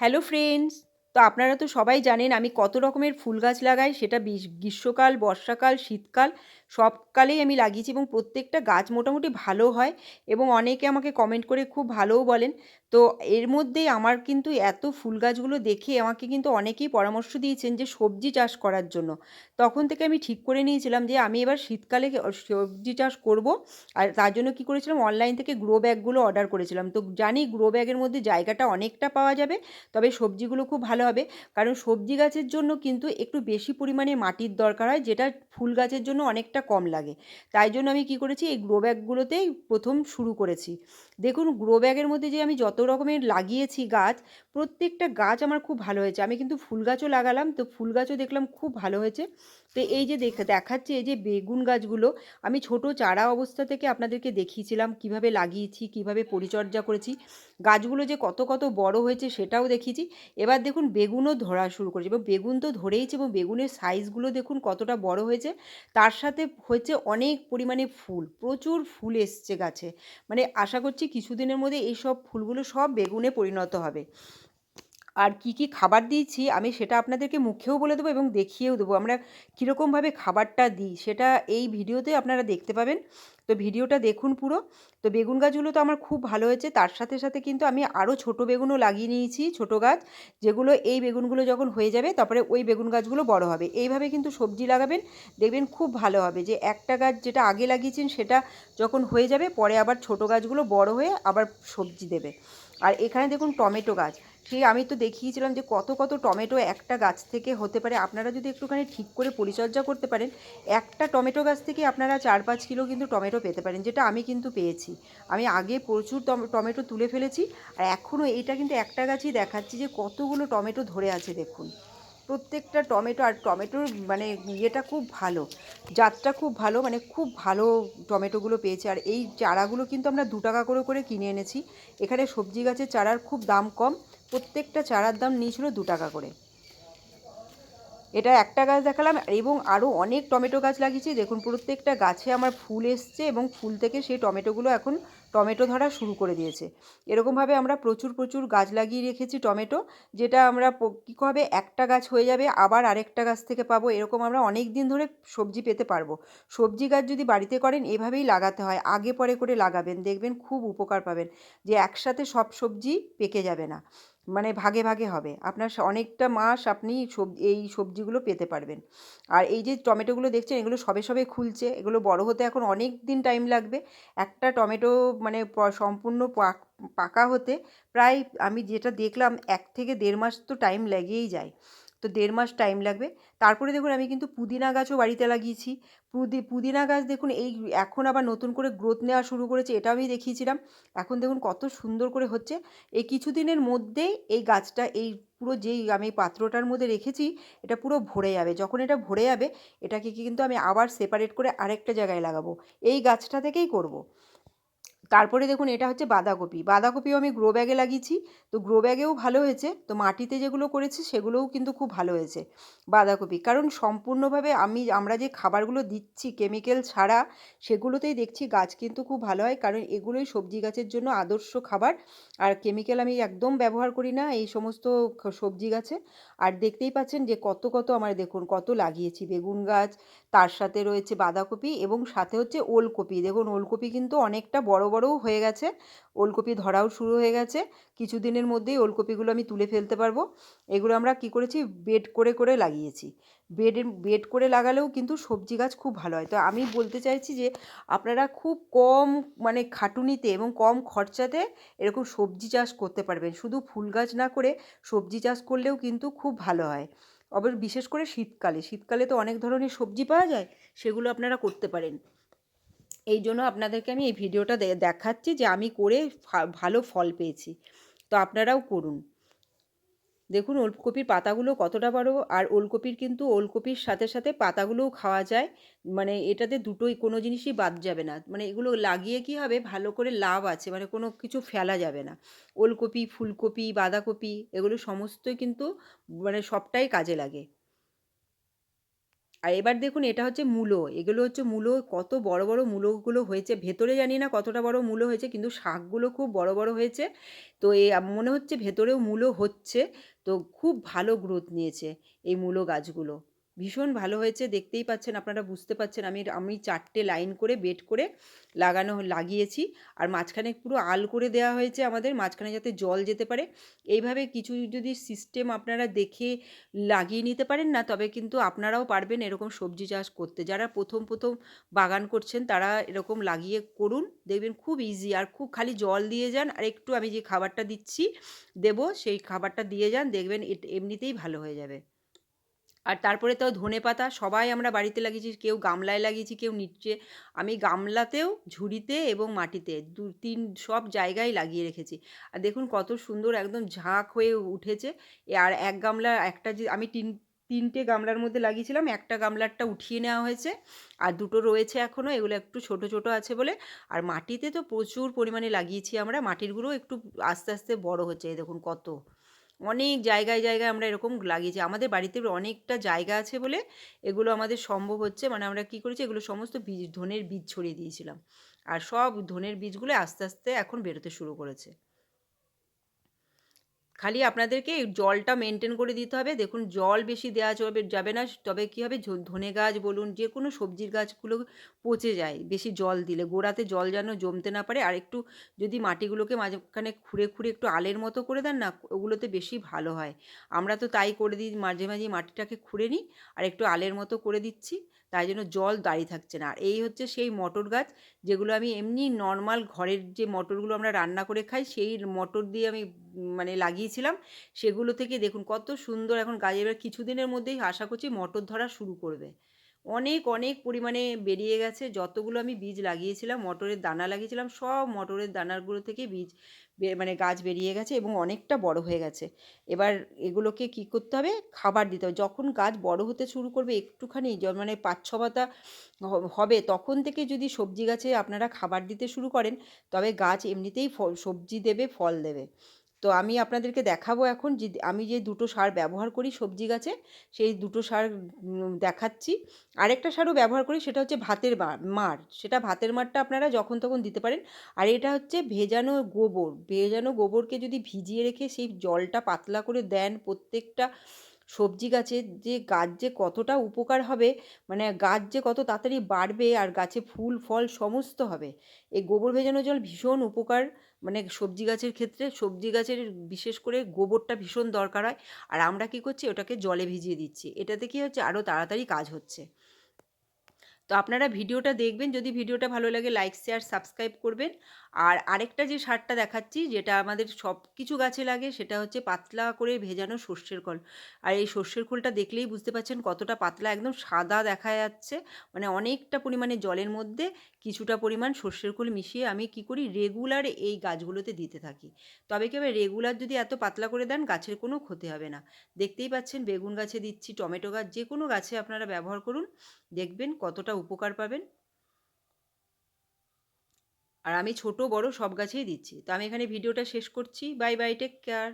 Hello friends তো আপনারা তো সবাই জানেন আমি কত রকমের ফুল গাছ লাগাই, সেটা গ্রীষ্মকাল, বর্ষাকাল, শীতকাল। সব কালেই আমি লাগিয়েছি এবং প্রত্যেকটা গাছ মোটামুটি ভালো হয় এবং অনেকে আমাকে কমেন্ট করে খুব ভালোও বলেন। তো এর মধ্যেই আমার কিন্তু এত ফুল গাছগুলো দেখে আমাকে কিন্তু অনেকেই পরামর্শ দিয়েছেন যে সবজি চাষ করার জন্য। তখন থেকে আমি ঠিক করে নিয়েছিলাম যে আমি এবার শীতকালে সবজি চাষ করব আর তার জন্য কী করেছিলাম অনলাইন থেকে গ্রো ব্যাগগুলো অর্ডার করেছিলাম। তো জানি গ্রো ব্যাগের মধ্যে জায়গাটা অনেকটা পাওয়া যাবে, তবে সবজিগুলো খুব ভালো হবে। কারণ সবজি গাছের জন্য কিন্তু একটু বেশি পরিমাণে মাটির দরকার হয়, যেটা ফুল গাছের জন্য অনেকটা কম লাগে। তাই জন্য আমি কি করেছি এই গ্রো ব্যাগগুলোতেই প্রথম শুরু করেছি। দেখুন গ্রো ব্যাগের মধ্যে যে আমি যত রকমের লাগিয়েছি গাছ, প্রত্যেকটা গাছ আমার খুব ভালো হয়েছে। আমি কিন্তু ফুল গাছও লাগালাম, তো ফুল গাছও দেখলাম খুব ভালো হয়েছে। তো এই যে দেখ, দেখাচ্ছে এই যে বেগুন গাছগুলো, আমি ছোট চারা অবস্থা থেকে আপনাদেরকে দেখিয়েছিলাম, কীভাবে লাগিয়েছি, কীভাবে পরিচর্যা করেছি। গাছগুলো যে কত কত বড় হয়েছে সেটাও দেখিয়েছি। এবার দেখুন, বেগুনও ধরা শুরু করেছে। এবং বেগুন তো ধরেইছে এবং বেগুনের সাইজগুলো দেখুন কতটা বড় হয়েছে। তার সাথে হয়েছে অনেক পরিমাণে ফুল, প্রচুর ফুল এসছে গাছে। মানে আশা করছি কিছুদিনের মধ্যে এইসব ফুলগুলো সব বেগুনে পরিণত হবে। আর কি কি খাবার দিয়েছি, আমি সেটা আপনাদেরকে মুখেও বলে দেবো এবং দেখিয়েও দেবো। আমরা কীরকমভাবে খাবারটা দিই, সেটা এই ভিডিওতে আপনারা দেখতে পাবেন। তো ভিডিওটা দেখুন পুরো। তো বেগুন গাছগুলো তো আমার খুব ভালো হয়েছে, তার সাথে সাথে কিন্তু আমি আরও ছোট বেগুনও লাগিয়ে নিয়েছি, ছোট গাছ, যেগুলো এই বেগুনগুলো যখন হয়ে যাবে, তারপরে ওই বেগুন গাছগুলো বড় হবে। এইভাবে কিন্তু সবজি লাগাবেন, দেখবেন খুব ভালো হবে যে একটা গাছ যেটা আগে লাগিয়েছেন, সেটা যখন হয়ে যাবে, পরে আবার ছোট গাছগুলো বড় হয়ে আবার সবজি দেবে। আর এখানে দেখুন টমেটো গাছ সেই আমি তো দেখিয়েছিলাম যে কত কত টমেটো একটা গাছ থেকে হতে পারে। আপনারা যদি একটুখানি ঠিক করে পরিচর্যা করতে পারেন, একটা টমেটো গাছ থেকে আপনারা চার পাঁচ কিলো কিন্তু টমেটো পেতে পারেন, যেটা আমি কিন্তু পেয়েছি। আমি আগে প্রচুর টমেটো তুলে ফেলেছি, আর এখনও এইটা কিন্তু একটা গাছই দেখাচ্ছি যে কতগুলো টমেটো ধরে আছে দেখুন। প্রত্যেকটা টমেটো, আর টমেটোর মানে ইয়েটা খুব ভালো, জাতটা খুব ভালো মানে খুব ভালো টমেটোগুলো পেয়েছে। আর এই চারাগুলো কিন্তু আমরা দু টাকা করে করে কিনে এনেছি। এখানে সবজি গাছের চারার খুব দাম কম প্রত্যেকটা চারার দাম নিয়েছিল দু টাকা করে। এটা একটা গাছ দেখালাম এবং আরও অনেক টমেটো গাছ লাগিয়েছি। দেখুন, প্রত্যেকটা গাছে আমার ফুল এসছে এবং ফুল থেকে সেই টমেটোগুলো এখন টমেটো ধরা শুরু করে দিয়েছে। এরকমভাবে আমরা প্রচুর প্রচুর গাছ লাগিয়ে রেখেছি টমেটো, যেটা আমরা কী হবে, একটা গাছ হয়ে যাবে, আবার আরেকটা গাছ থেকে পাবো। এরকম আমরা অনেক দিন ধরে সবজি পেতে পারব। সবজি গাছ যদি বাড়িতে করেন, এভাবেই লাগাতে হয়। আগে পরে করে লাগাবেন, দেখবেন খুব উপকার পাবেন যে একসাথে সব সবজি পেকে যাবে না। মানে ভাগে ভাগে হবে। আপনার অনেকটা মাস আপনি সব, এই সবজিগুলো পেতে পারবেন। আর এই যে টমেটোগুলো দেখছেন, এগুলো সবে সবে খুলছে। এগুলো বড় হতে এখন অনেক দিন টাইম লাগবে। একটা টমেটো মানে সম্পূর্ণ পাকা হতে প্রায় আমি যেটা দেখলাম, এক থেকে দেড় মাস তো টাইম লেগেই যায়। তো দেড় মাস টাইম লাগবে। তারপরে দেখুন আমি কিন্তু পুদিনা গাছও বাড়িতে লাগিয়েছি। পুদি, পুদিনা গাছ দেখুন এই এখন আবার নতুন করে গ্রোথ নেওয়া শুরু করেছে এটা আমি দেখিয়েছিলাম। এখন দেখুন কত সুন্দর করে হচ্ছে। এই কিছুদিনের মধ্যেই এই গাছটা, এই পুরো যেই আমি পাত্রটার মধ্যে রেখেছি, এটা পুরো ভরে যাবে। যখন এটা ভরে যাবে, এটাকে কিন্তু আমি আবার সেপারেট করে আরেকটা জায়গায় লাগাবো। এই গাছটা থেকেই করব। তারপরে দেখুন এটা হচ্ছে বাঁধাকপি। বাঁধাকপিও আমি গ্রো ব্যাগে লাগিয়েছি। তো গ্রো ব্যাগেও ভালো হয়েছে। তো মাটিতে যেগুলো করেছি সেগুলোও কিন্তু খুব ভালো হয়েছে বাঁধাকপি। কারণ সম্পূর্ণভাবে আমি আমরা যে খাবারগুলো দিচ্ছি কেমিক্যাল ছাড়া, সেগুলোতেই দেখছি গাছ কিন্তু খুব ভালো হয়। কারণ এগুলোই সবজি গাছের জন্য আদর্শ খাবার। আর কেমিক্যাল আমি একদম ব্যবহার করি না এই সমস্ত সবজি গাছে। আর দেখতেই পাচ্ছেন যে কত কত আমার দেখুন কত লাগিয়েছি। বেগুন গাছ তার সাথে রয়েছে বাঁধাকপি এবং সাথে হচ্ছে ওলকপি। দেখুন, ওলকপি কিন্তু অনেকটা বড় বড়ও হয়ে গেছে। ওলকপি ধরাও শুরু হয়ে গেছে। কিছুদিনের মধ্যেই ওলকপিগুলো আমি তুলে ফেলতে পারব। এগুলো আমরা কি করেছি? বেড করে করে লাগিয়েছি। বেডে বেড করে লাগালেও কিন্তু সবজি গাছ খুব ভালো হয়। তো আমি বলতে চাইছি যে, আপনারা খুব কম মানে খাটুনিতে এবং কম খরচাতে এরকম সবজি চাষ করতে পারবেন। শুধু ফুল গাছ না করে সবজি চাষ করলেও কিন্তু খুব ভালো হয়। আবার বিশেষ করে শীতকালে শীতকালে তো অনেক ধরনের সবজি পাওয়া যায়, সেগুলো আপনারা করতে পারেন। এই জন্য আপনাদেরকে আমি এই ভিডিওটা দেখাচ্ছি যে আমি করে ভালো ফল পেয়েছি। তো আপনারাও করুন। দেখুন, ওলকপির পাতাগুলো কতটা বড় আর ওলকপির কিন্তু ওলকপির সাথে সাথে পাতাগুলোও খাওয়া যায়। মানে এটাতে দুটোই কোনো জিনিসই বাদ যাবে না। মানে এগুলো লাগিয়ে কি হবে? ভালো করে লাভ আছে। মানে কোনো কিছু ফেলা যাবে না। ওলকপি, ফুলকপি, বাঁধাকপি এগুলো সমস্তই কিন্তু মানে সবটাই কাজে লাগে। আর এবার দেখুন এটা হচ্ছে মূলো। এগুলো হচ্ছে মূলো, কত বড় বড় মূলোগুলো হয়েছে। ভেতরে জানি না কতটা বড় মূলো হয়েছে, কিন্তু শাকগুলো খুব বড় বড় হয়েছে। তো এ মনে হচ্ছে ভেতরেও মূলো হচ্ছে। তো খুব ভালো গ্রোথ নিয়েছে এই মূলো গাছগুলো। ভীষণ ভালো হয়েছে, দেখতেই পাচ্ছেন, আপনারা বুঝতে পাচ্ছেন আমি আমি চারটে লাইন করে, বেড করে লাগানো, লাগিয়েছি। আর মাঝখানে পুরো আল করে দেওয়া হয়েছে আমাদের, মাঝখানে যাতে জল যেতে পারে। এইভাবে কিছু যদি সিস্টেম আপনারা দেখে লাগিয়ে নিতে পারেন না, তবে কিন্তু আপনারাও পারবেন এরকম সবজি চাষ করতে। যারা প্রথম প্রথম বাগান করছেন, তারা এরকম লাগিয়ে করুন। দেখবেন খুব ইজি আর খুব খালি জল দিয়ে যান, আর একটু আমি যে খাবারটা দিচ্ছি, দেব, সেই খাবারটা দিয়ে যান, দেখবেন এমনিতেই ভালো হয়ে যাবে। আর তারপরে তো ধনে পাতা, সবাই আমরা বাড়িতে লাগিয়েছি, কেউ গামলায় লাগিয়েছি, কেউ নিচে। আমি গামলাতেও, ঝুড়িতে এবং মাটিতে দু, তিন সব জায়গায় লাগিয়ে রেখেছি। আর দেখুন কত সুন্দর একদম ঝাঁক হয়ে উঠেছে। আর এক গামলা, একটা যে, আমি তিন, তিনটে গামলার মধ্যে লাগিয়েছিলাম, একটা গামলারটা উঠিয়ে নেওয়া হয়েছে। আর দুটো রয়েছে এখনও এগুলো একটু ছোট ছোট আছে বলে। আর মাটিতে তো প্রচুর পরিমাণে লাগিয়েছি আমরা মাটিরগুলো একটু আস্তে আস্তে বড় হচ্ছে দেখুন কত। অনেক জায়গায় জায়গায় আমরা এরকম লাগিয়েছি। আমাদের বাড়িতে অনেকটা জায়গা আছে বলে এগুলো আমাদের সম্ভব হচ্ছে। মানে আমরা কি করেছি? এগুলো সমস্ত বীজ, ধনের বীজ ছড়িয়ে দিয়েছিলাম। আর সব ধনের বীজগুলো আস্তে আস্তে এখন বেরোতে শুরু করেছে। খালি আপনাদেরকে জলটা মেনটেন করে দিতে হবে। দেখুন, জল বেশি দেওয়া যাবে যাবে না, তবে কী হবে? ধনে গাছ বলুন, যে কোনো সবজির গাছগুলো পচে যায়, বেশি জল দিলে। গোড়াতে জল যেন জমতে না পারে। আর একটু যদি মাটিগুলোকে মাঝখানে খুঁড়ে খুঁড়ে একটু আলের মতো করে দেন না, ওগুলোতে বেশি ভালো হয়। আমরা তো তাই করে দিই, মাঝে মাঝে মাটিটাকে খুঁড়ে নিই, আর একটু আলের মতো করে দিচ্ছি। তাই জন্য জল দাঁড়িয়ে থাকছে না। আর এই হচ্ছে সেই মটর গাছ, যেগুলো আমি এমনি নর্মাল ঘরের যে মটরগুলো আমরা রান্না করে খাই, সেই মটর দিয়ে আমি মানে লাগিয়েছিলাম। সেগুলো থেকে দেখুন কত সুন্দর এখন গাছ। এবার কিছুদিনের মধ্যেই আশা করছি মটর ধরা শুরু করবে। অনেক অনেক পরিমাণে বেরিয়ে গেছে। যতগুলো আমি বীজ লাগিয়েছিলাম, মটরের দানা লাগিয়েছিলাম, সব মটরের দানাগুলো থেকে বীজ মানে গাছ বেরিয়ে গেছে এবং অনেকটা বড় হয়ে গেছে। এবার এগুলোকে কি করতে হবে? খাবার দিতে হবে। যখন গাছ বড় হতে শুরু করবে একটুখানি মানে পাঁচ, ছ পাতা হবে, তখন থেকে যদি সবজি গাছে আপনারা খাবার দিতে শুরু করেন, তবে গাছ এমনিতেই সবজি দেবে, ফল দেবে। তো আমি আপনাদেরকে দেখাবো এখন যে, আমি যে দুটো সার ব্যবহার করি সবজি গাছে, সেই দুটো সার দেখাচ্ছি। আরেকটা সারও ব্যবহার করি, সেটা হচ্ছে ভাতের মার। সেটা ভাতের মারটা আপনারা যখন তখন দিতে পারেন। আর এটা হচ্ছে ভেজানো গোবর। ভেজানো গোবরকে যদি ভিজিয়ে রেখে সেই জলটা পাতলা করে দেন প্রত্যেকটা সবজি গাছের যে গাছ যে কতটা উপকার হবে মানে গাছ যে কত তাড়াতাড়ি বাড়বে আর গাছে ফুল, ফল সমস্ত হবে, এই গোবর ভেজানো জল ভীষণ উপকার। মানে সবজি গাছের ক্ষেত্রে সবজি গাছের বিশেষ করে গোবরটা ভীষণ দরকার হয়। আর আমরা কি করছি, ওটাকে জলে ভিজিয়ে দিচ্ছি। এটাতে কী হচ্ছে আরও তাড়াতাড়ি কাজ হচ্ছে। তো আপনারা ভিডিওটা দেখবেন। যদি ভিডিওটা ভালো লাগে লাইক শেয়ার সাবস্ক্রাইব করবেন। আর আরেকটা যে সারটা দেখাচ্ছি, যেটা আমাদের সব কিছু গাছে লাগে, সেটা হচ্ছে পাতলা করে ভেজানো সর্ষের খোল। আর এই সর্ষের খোলটা দেখলেই বুঝতে পারছেন কতটা পাতলা, একদম সাদা দেখা যাচ্ছে। মানে অনেকটা পরিমাণে জলের মধ্যে কিছুটা পরিমাণ সর্ষের খোল মিশিয়ে আমি কি করি, রেগুলার এই গাছগুলোতে দিতে থাকি। তবে কি রেগুলার যদি এত পাতলা করে দেন, গাছের কোনো ক্ষতি হবে না। দেখতেই পাচ্ছেন বেগুন গাছে দিচ্ছি, টমেটো গাছ যে কোনো গাছে আপনারা ব্যবহার করুন। দেখবেন কতটা উপকার পাবেন। আর আমি ছোট, বড় সব গাছেই দিচ্ছি। তো আমি এখানে ভিডিওটা শেষ করছি। Bye bye take care